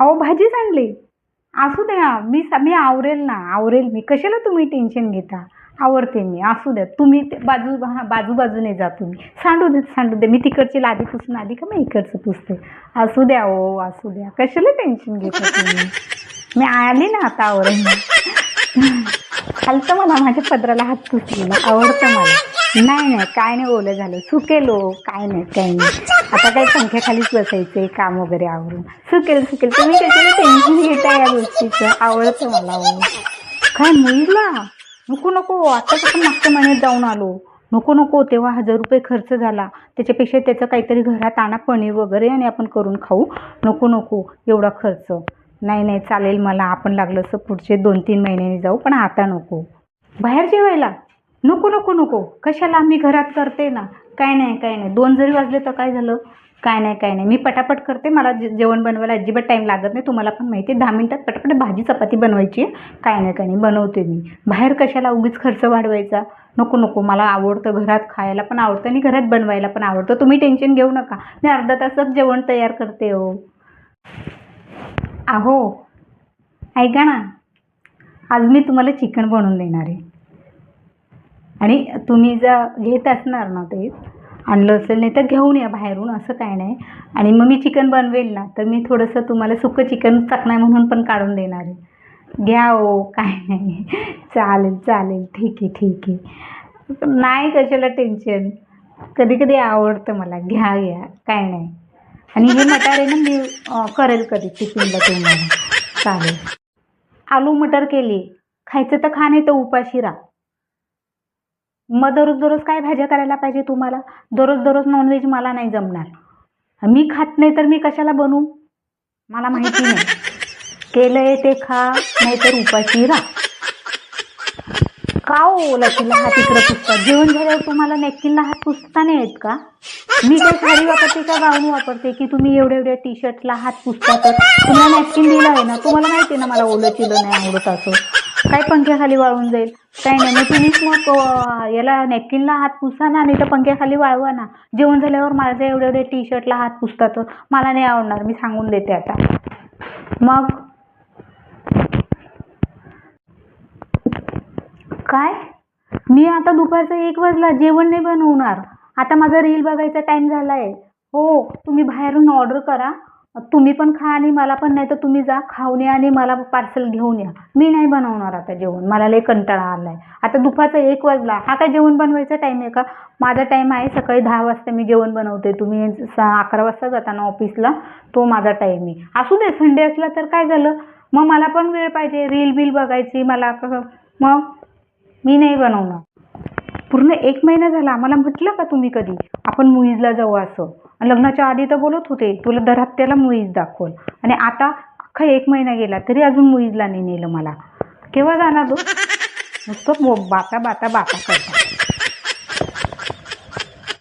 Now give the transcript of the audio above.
अहो भाजीच आणली. असू द्या मी मी आवरेल ना आवरेल मी. कशाला तुम्ही टेन्शन घेता? आवरते मी असू द्या. तुम्ही ते बाजू हा बाजूबाजूने जा तुम्ही. सांडू दे सांडू दे. मी तिकडची लादी पुसून आली का? मी इकडचं पुसते. असू द्या ओ असू द्या. कशाला टेन्शन घेता तुम्ही? मी आली ना आता आवरेल खालतं मला माझ्या पदराला हात पुसलेला. आवडतं मला. नाही नाही काय नाही ओलं झालं. सुकेल हो, काय नाही काय नाही. आता काय पंख्याखालीच बसायचंय काम वगैरे आवरून. सुकेल सुकेल. तुम्ही कशाला टेन्शन घेता या गोष्टीचं. आवडतं मला काय मुलीला? नको नको. आता कसं मागच्या महिन्यात जाऊन आलो. नको नको. तेव्हा हजार रुपये खर्च झाला. त्याच्यापेक्षा त्याचं काहीतरी घरात आणा पनीर वगैरे आणि आपण करून खाऊ. नको नको. एवढा खर्च. नाही नाही. चालेल मला. आपण लागलं असं पुढचे दोन तीन महिन्यांनी जाऊ पण आता नको. बाहेर जेवायला नको नको नको. कशाला मी घरात करते ना? काय नाही काय नाही. दोन जरी वाजले तर काय झालं? काय नाही काय नाही. मी पटापट करते. मला जे जेवण बनवायला अजिबात टाईम लागत नाही. तुम्हाला पण माहिती आहे दहा मिनटात पटापट भाजी चपाती बनवायची आहे. काय नाही काय नाही. बनवते मी. बाहेर कशाला उगीच खर्च वाढवायचा? नको नको. मला आवडतं घरात खायला पण आवडतं आणि घरात बनवायला पण आवडतं. तुम्ही टेन्शन घेऊ नका. मी अर्धा तासात जेवण तयार करते हो. अहो ऐका ना. आज मी तुम्हाला चिकन बनवून देणार आहे. आणि तुम्ही जर घेत असणार ना ते आणलं असेल नाही तर घेऊन या बाहेरून असं काय नाही. आणि मग मी चिकन बनवेल ना तर मी थोडंसं तुम्हाला सुकं चिकन चकना म्हणून पण काढून देणार आहे. घ्या ओ काय नाही. चालेल चालेल. ठीक आहे ठीक आहे. नाही कशाला टेन्शन कधी कधी आवडतं मला. घ्या घ्या. काय नाही. आणि हे मटार आहे ना मी करेल कधी टिफिनला तुम्हाला. चालेल. आलू मटर केली. खायचं तर खा नाही तर उपाशी राहा. मग दररोज दररोज काय भाज्या करायला पाहिजे तुम्हाला? दररोज दररोज नॉनव्हेज मला नाही जमणार. मी खात नाही तर मी कशाला बनवू मला माहिती नाही. केलंय ते खा नाहीतर उपाशी राहा. का हो लकीला हात इकडं पुसतात जेवण झाल्यावर तुम्हाला नॅपकिनला हात पुसता नाही येत का? मी काय साडी वापरते का गाऊन वापरते की तुम्ही एवढ्या एवढ्या टी शर्टला हात पुसता तर? तुम्हाला नॅपकिन दिला आहे ना? तुम्हाला माहिती आहे ना मला ओलं चिलं नाही आवडत असं. काय पंख्याखाली वाळून जाईल? काय नाही तुम्हीच मग याला नॅपकिनला हात पुसा ना नाही तर पंख्याखाली वाळवा ना. जेवण झाल्यावर माझ्या एवढे एवढे टी शर्टला हात पुसता तर मला नाही आवडणार मी सांगून देते आता. मग? काय? मी आता दुपारचा एक वाजला जेवण नाही बनवणार. आता माझा रील बघायचा टाईम झाला आहे हो तुम्ही बाहेरून ऑर्डर करा. तुम्ही पण खा आणि मला पण नाही तर तुम्ही जा खाऊन या आणि मला पार्सल घेऊन या. मी नाही बनवणार आता जेवण. मला लई कंटाळा आला आहे आता दुपारचा एक वाजला. हा काय जेवण बनवायचा टाईम आहे का? माझा टाईम आहे. सकाळी दहा वाजता मी जेवण बनवते. तुम्ही स अकरा वाजता जाताना ऑफिसला तो माझा टाईम आहे. असू दे संडे असला तर काय झालं? मग मला पण वेळ पाहिजे. रील बिल बघायची. मला कसं मग मी नाही बनवणार. पूर्ण एक महिना झाला. मला म्हटलं का तुम्ही कधी? आपण मुईजला जाऊ असं. लग्नाच्या आधी तर बोलत होते तुला दर हप्त्याला मुईज दाखवल. आणि आता अख्खा एक महिना गेला तरी अजून मुईजला नाही नेलं मला. केव्हा जाणार तो? नुसतं बाता बाता बाता करता